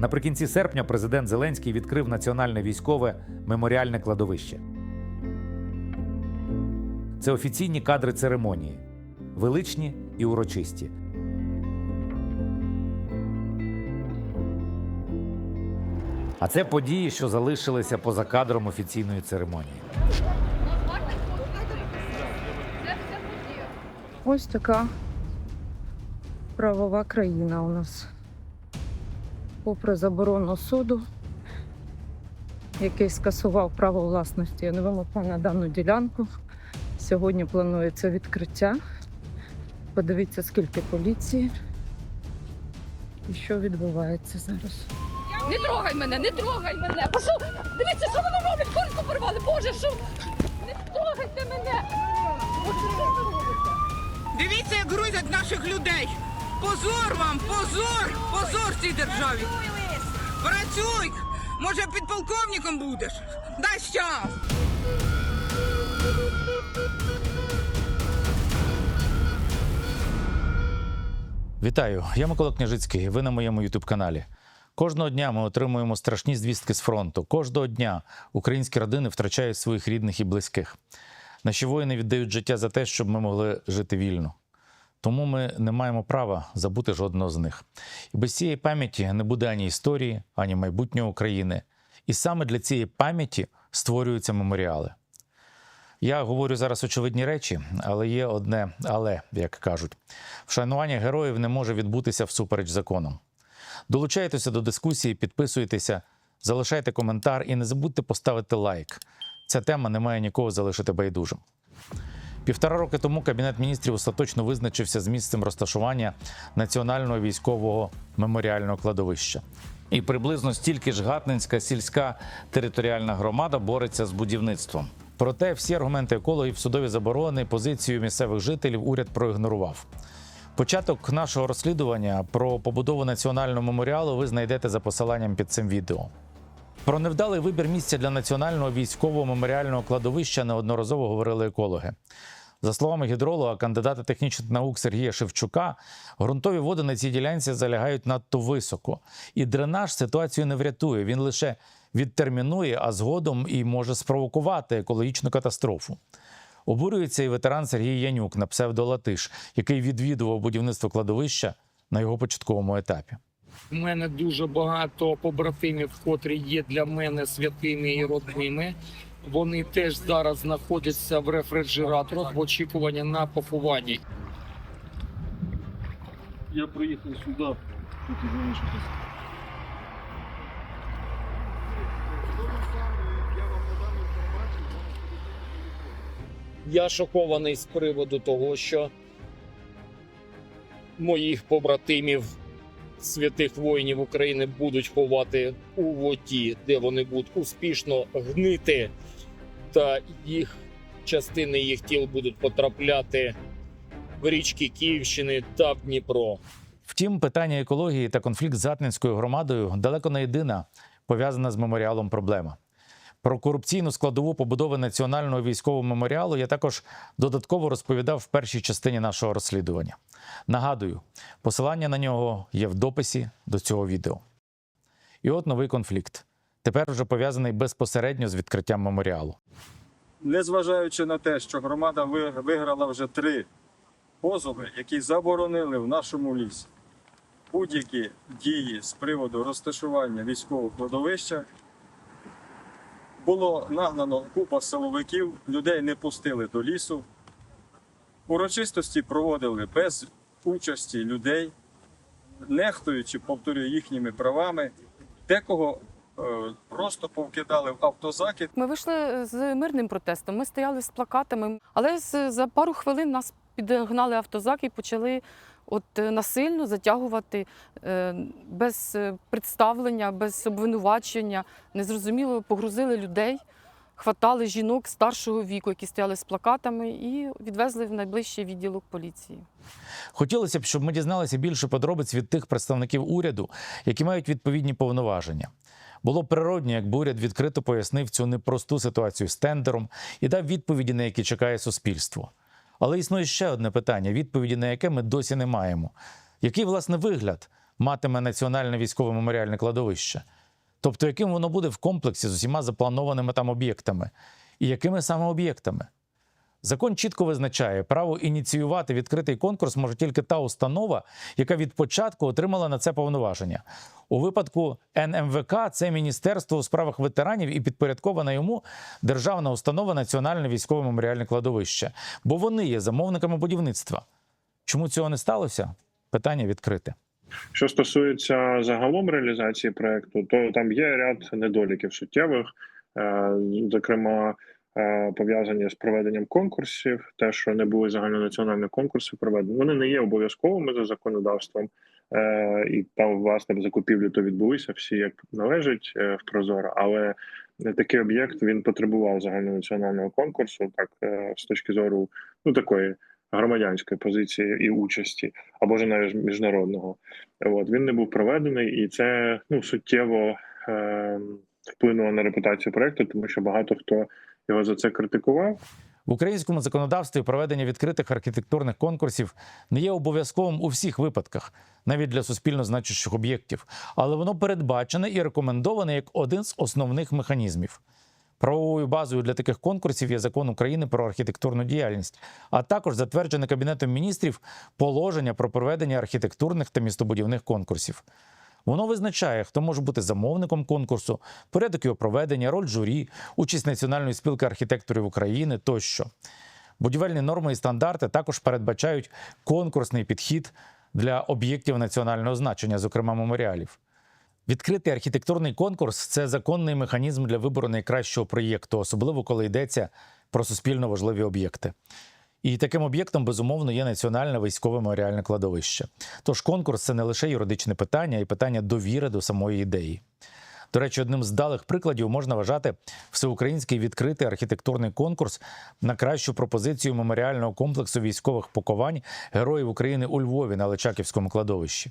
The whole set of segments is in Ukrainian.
Наприкінці серпня президент Зеленський відкрив національне військове меморіальне кладовище. Це офіційні кадри церемонії, величні і урочисті. А це події, що залишилися поза кадром офіційної церемонії. Ось така правова країна у нас. Попри заборону суду, який скасував право власності НВМП на дану ділянку. Сьогодні планується відкриття. Подивіться, скільки поліції і що відбувається зараз. Не трогай мене, не трогай мене. Пошов, дивіться, що вони роблять, кольку порвали. Боже, що? Не трогайте мене. Боже, що ви робите? Дивіться, як грузять наших людей. Позор вам, позор, позор цій державі. Працюй! Може, підполковником будеш? Дай час! Вітаю, я Микола Княжицький. Ви на моєму ютуб каналі. Кожного дня ми отримуємо страшні звістки з фронту. Кожного дня українські родини втрачають своїх рідних і близьких. Наші воїни віддають життя за те, щоб ми могли жити вільно. Тому ми не маємо права забути жодного з них. І без цієї пам'яті не буде ані історії, ані майбутнього України. І саме для цієї пам'яті створюються меморіали. Я говорю зараз очевидні речі, але є одне але, як кажуть, вшанування героїв не може відбутися всупереч законам. Долучайтеся до дискусії, підписуйтеся, залишайте коментар і не забудьте поставити лайк. Ця тема не має нікого залишити байдужим. Півтора роки тому Кабінет міністрів остаточно визначився з місцем розташування Національного військового меморіального кладовища. І приблизно стільки ж Гатнинська сільська територіальна громада бореться з будівництвом. Проте всі аргументи екологів, судові заборони, позицію місцевих жителів уряд проігнорував. Початок нашого розслідування про побудову національного меморіалу ви знайдете за посиланням під цим відео. Про невдалий вибір місця для національного військового меморіального кладовища неодноразово говорили екологи. За словами гідролога, кандидата технічних наук Сергія Шевчука, ґрунтові води на цій ділянці залягають надто високо, і дренаж ситуацію не врятує. Він лише відтермінує, а згодом і може спровокувати екологічну катастрофу. Обурюється і ветеран Сергій Янюк на псевдолатиш, який відвідував будівництво кладовища на його початковому етапі. У мене дуже багато побратимів, котрі є для мене святими і родними. Вони теж зараз знаходяться в рефрижераторах в очікуванні на поховання. Я приїхав сюди. Тут і. Я шокований з приводу того, що моїх побратимів, святих воїнів України, будуть ховати у воді, де вони будуть успішно гнити, та їх частини їх тіл будуть потрапляти в річки Київщини та в Дніпро. Втім, питання екології та конфлікт з Затненською громадою далеко не єдина пов'язана з меморіалом проблема. Про корупційну складову побудови національного військового меморіалу я також додатково розповідав в першій частині нашого розслідування. Нагадую, посилання на нього є в дописі до цього відео. І от новий конфлікт. Тепер вже пов'язаний безпосередньо з відкриттям меморіалу. Незважаючи на те, що громада виграла вже три позови, які заборонили в нашому лісі будь-які дії з приводу розташування військового кладовища, було нагнано купа силовиків, людей не пустили до лісу. Урочистості проводили без участі людей, нехтуючи, повторюю, їхніми правами. Декого е, просто повкидали в автозакид. Ми вийшли з мирним протестом. Ми стояли з плакатами, але за пару хвилин нас підгнали автозак і почали от е, насильно затягувати е, без е, представлення, без обвинувачення. Незрозуміло погрузили людей, хватали жінок старшого віку, які стояли з плакатами, і відвезли в найближчий відділок поліції. Хотілося б, щоб ми дізналися більше подробиць від тих представників уряду, які мають відповідні повноваження. Було природньо, якби уряд відкрито пояснив цю непросту ситуацію з тендером і дав відповіді, на які чекає суспільство. Але існує ще одне питання, відповіді на яке ми досі не маємо. Який власне вигляд матиме національне військове меморіальне кладовище? Тобто, яким воно буде в комплексі з усіма запланованими там об'єктами? І якими саме об'єктами? Закон чітко визначає, право ініціювати відкритий конкурс може тільки та установа, яка від початку отримала на це повноваження. У випадку НМВК це Міністерство у справах ветеранів і підпорядкована йому державна установа Національне військове меморіальне кладовище, бо вони є замовниками будівництва. Чому цього не сталося? Питання відкрите. Що стосується загалом реалізації проекту, то там є ряд недоліків суттєвих, е, зокрема пов'язані з проведенням конкурсів, те, що не були загальнонаціональних конкурсів проведені, вони не є обов'язковими за законодавством. Е, І там власне закупівлі то відбулися всі як належить е, в Прозоро, але такий об'єкт він потребував загальнонаціонального конкурсу, так е, з точки зору ну такої громадянської позиції і участі, або ж навіть міжнародного. От він не був проведений, і це ну суттєво е, вплинуло на репутацію проекту, тому що багато хто його за це критикував. В українському законодавстві проведення відкритих архітектурних конкурсів не є обов'язковим у всіх випадках, навіть для суспільно значущих об'єктів, але воно передбачене і рекомендоване як один з основних механізмів. Правовою базою для таких конкурсів є закон України про архітектурну діяльність, а також затверджене Кабінетом міністрів положення про проведення архітектурних та містобудівних конкурсів. Воно визначає, хто може бути замовником конкурсу, порядок його проведення, роль журі, участь Національної спілки архітекторів України тощо. Будівельні норми і стандарти також передбачають конкурсний підхід для об'єктів національного значення, зокрема меморіалів. Відкритий архітектурний конкурс це законний механізм для вибору найкращого проєкту, особливо коли йдеться про суспільно важливі об'єкти. І таким об'єктом, безумовно, є національне військове меморіальне кладовище. Тож конкурс це не лише юридичне питання, і питання довіри до самої ідеї. До речі, одним з далих прикладів можна вважати всеукраїнський відкритий архітектурний конкурс на кращу пропозицію меморіального комплексу військових поховань героїв України у Львові на Личаківському кладовищі.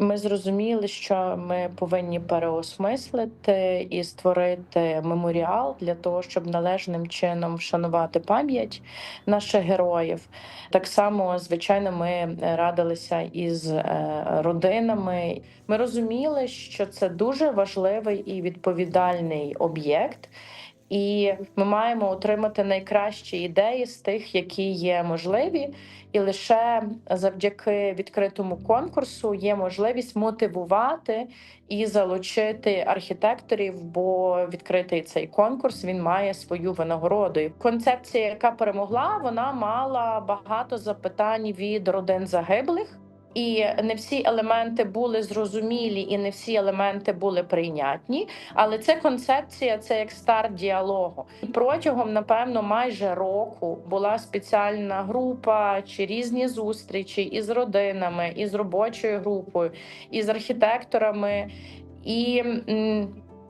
Ми зрозуміли, що ми повинні переосмислити і створити меморіал для того, щоб належним чином вшанувати пам'ять наших героїв. Так само, звичайно, ми радилися із е, родинами. Ми розуміли, що це дуже важливий і відповідальний об'єкт. І ми маємо отримати найкращі ідеї з тих, які є можливі, і лише завдяки відкритому конкурсу є можливість мотивувати і залучити архітекторів, бо відкритий цей конкурс він має свою винагороду. Концепція, яка перемогла, вона мала багато запитань від родин загиблих. І не всі елементи були зрозумілі, і не всі елементи були прийнятні. Але це концепція, це як старт діалогу. Протягом, напевно, майже року була спеціальна група чи різні зустрічі із родинами, із робочою групою, із архітекторами. І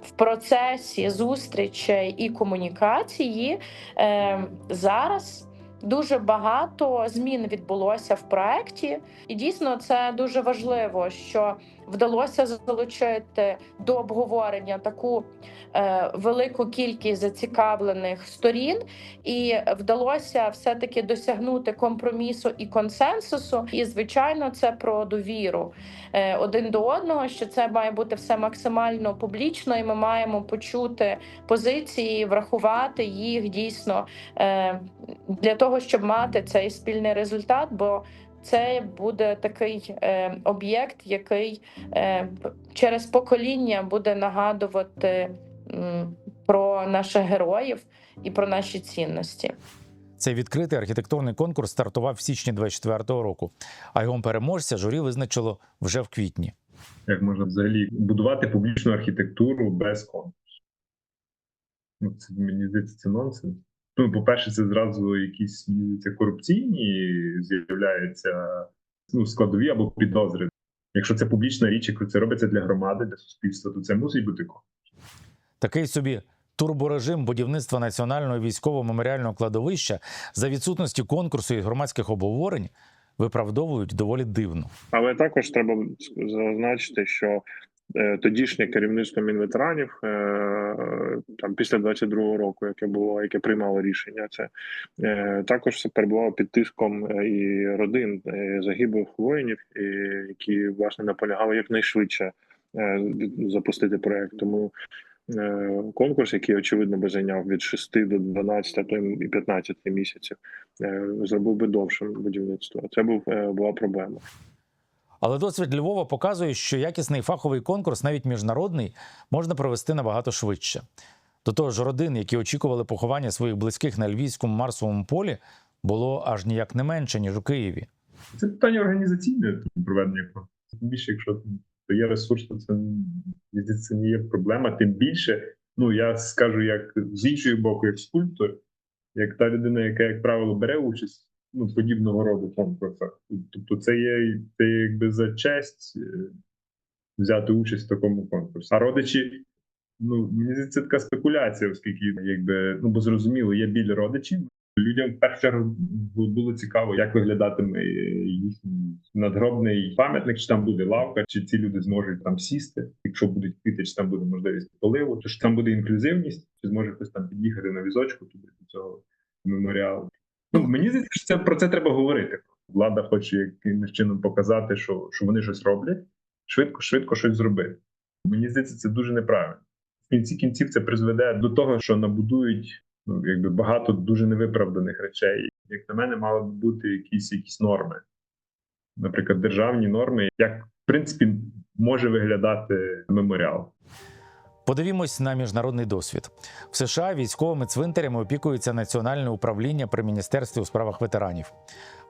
в процесі зустрічей і комунікації е, зараз. Дуже багато змін відбулося в проекті, і дійсно це дуже важливо, що вдалося залучити до обговорення таку е, велику кількість зацікавлених сторін, і вдалося все-таки досягнути компромісу і консенсусу. І звичайно, це про довіру е, один до одного. Що це має бути все максимально публічно, і ми маємо почути позиції, врахувати їх дійсно е, для того, щоб мати цей спільний результат. бо це буде такий е, об'єкт, який е, через покоління буде нагадувати м, про наших героїв і про наші цінності. Цей відкритий архітектурний конкурс стартував в січні 24-го року, а його переможця журі визначило вже в квітні. як можна взагалі будувати публічну архітектуру без конкурсу. Ну, це мені здається, це нонсенс. Ну, по-перше, це зразу якісь здається, корупційні з'являються ну, складові або підозри. Якщо це публічна річ, якщо це робиться для громади, для суспільства, то це мусить бути конкурс. Такий собі турборежим будівництва національного військового меморіального кладовища за відсутності конкурсу і громадських обговорень виправдовують доволі дивно. Але також треба зазначити, що Тодішнє керівництво Мінветеранів е, там після 22-го року, яке було, яке приймало рішення, це е, також перебувало під тиском е, і родин е, загиблих воїнів, які власне наполягали якнайшвидше е, запустити проект. Тому е, конкурс, який очевидно би зайняв від 6 до 12, а то і 15 місяців, е, зробив би довшим будівництво. Це був е, була проблема. Але досвід Львова показує, що якісний фаховий конкурс, навіть міжнародний, можна провести набагато швидше. До того ж, родин, які очікували поховання своїх близьких на львівському марсовому полі, було аж ніяк не менше, ніж у Києві. Це питання організаційне проведення. Тим більше, якщо то є ресурс, то це, це не є проблема. Тим більше, ну я скажу, як з іншої боку, як скульптор, як та людина, яка, як правило, бере участь ну, подібного роду конкурсах. Тобто, це є це якби за честь е, взяти участь в такому конкурсі. А родичі, ну мені це така спекуляція, оскільки якби ну бо зрозуміло, є біль родичів. Людям чергу було цікаво, як виглядатиме їхній надгробний пам'ятник, чи там буде лавка, чи ці люди зможуть там сісти. Якщо будуть квіти, чи там буде можливість поливу, то ж там буде інклюзивність, чи зможе хтось там під'їхати на візочку туди до цього меморіалу. Ну мені здається, що це про це треба говорити. Влада хоче якимось чином показати, що, що вони щось роблять, швидко, швидко щось зробити. Мені здається, це дуже неправильно. В кінці кінців це призведе до того, що набудують ну, якби багато дуже невиправданих речей. Як на мене, мали б бути якісь якісь норми, наприклад, державні норми, як в принципі може виглядати меморіал. Подивімось на міжнародний досвід. В США військовими цвинтарями опікується Національне управління при міністерстві у справах ветеранів.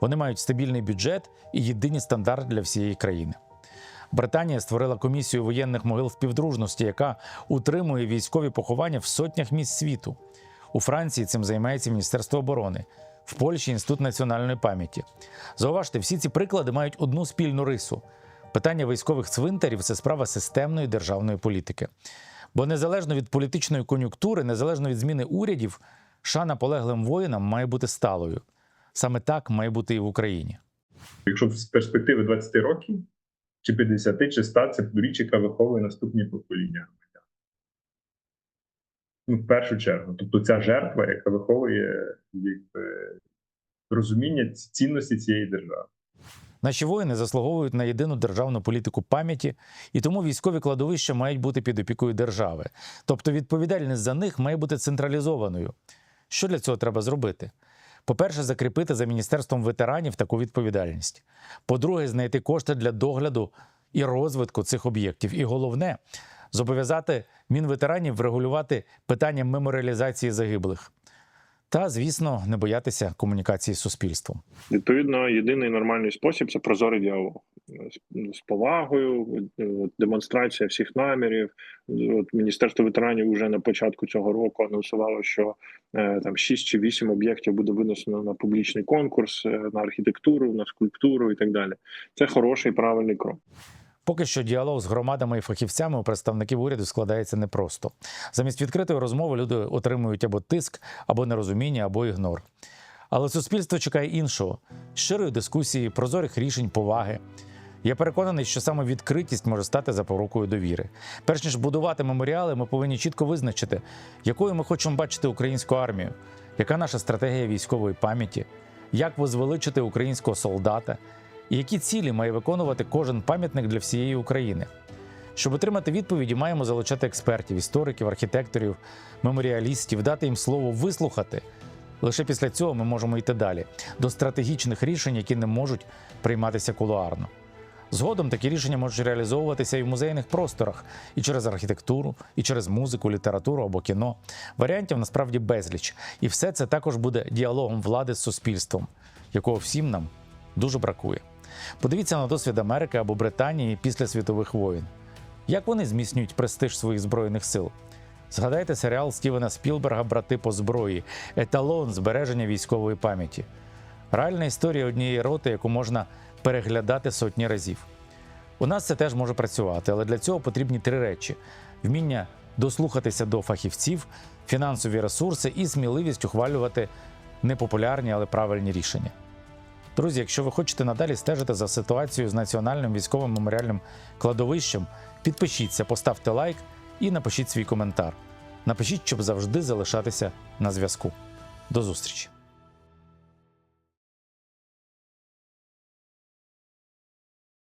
Вони мають стабільний бюджет і єдиний стандарт для всієї країни. Британія створила комісію воєнних могил співдружності, яка утримує військові поховання в сотнях місць світу. У Франції цим займається Міністерство оборони, в Польщі інститут національної пам'яті. Зауважте, всі ці приклади мають одну спільну рису: питання військових цвинтарів це справа системної державної політики. Бо незалежно від політичної кон'юнктури, незалежно від зміни урядів, шана полеглим воїнам має бути сталою. Саме так має бути і в Україні. Якщо з перспективи 20 років, чи 50, чи 100, це річ, яка виховує наступні покоління громадян. Ну, в першу чергу. Тобто ця жертва, яка виховує якби, розуміння цінності цієї держави. Наші воїни заслуговують на єдину державну політику пам'яті, і тому військові кладовища мають бути під опікою держави. Тобто відповідальність за них має бути централізованою. Що для цього треба зробити? По-перше, закріпити за міністерством ветеранів таку відповідальність. По-друге, знайти кошти для догляду і розвитку цих об'єктів. І головне зобов'язати мінветеранів врегулювати питання меморіалізації загиблих. Та, звісно, не боятися комунікації з суспільством. Відповідно, єдиний нормальний спосіб це прозорий діалог з, повагою, демонстрація всіх намірів. От Міністерство ветеранів вже на початку цього року анонсувало, що е, там 6 чи 8 об'єктів буде винесено на публічний конкурс, е, на архітектуру, на скульптуру і так далі. Це хороший правильний крок. Поки що діалог з громадами і фахівцями у представників уряду складається непросто. Замість відкритої розмови люди отримують або тиск, або нерозуміння, або ігнор. Але суспільство чекає іншого щирої дискусії, прозорих рішень, поваги. Я переконаний, що саме відкритість може стати запорукою довіри. Перш ніж будувати меморіали, ми повинні чітко визначити, якою ми хочемо бачити українську армію, яка наша стратегія військової пам'яті, як возвеличити українського солдата які цілі має виконувати кожен пам'ятник для всієї України. Щоб отримати відповіді, маємо залучати експертів, істориків, архітекторів, меморіалістів, дати їм слово вислухати. Лише після цього ми можемо йти далі до стратегічних рішень, які не можуть прийматися кулуарно. Згодом такі рішення можуть реалізовуватися і в музейних просторах, і через архітектуру, і через музику, літературу або кіно. Варіантів насправді безліч. І все це також буде діалогом влади з суспільством, якого всім нам дуже бракує. Подивіться на досвід Америки або Британії після світових воєн. Як вони зміцнюють престиж своїх збройних сил? Згадайте серіал Стівена Спілберга Брати по зброї, еталон збереження військової пам'яті. Реальна історія однієї роти, яку можна переглядати сотні разів. У нас це теж може працювати, але для цього потрібні три речі: вміння дослухатися до фахівців, фінансові ресурси і сміливість ухвалювати непопулярні, але правильні рішення. Друзі, якщо ви хочете надалі стежити за ситуацією з національним військовим меморіальним кладовищем, підпишіться, поставте лайк і напишіть свій коментар. Напишіть, щоб завжди залишатися на зв'язку. До зустрічі!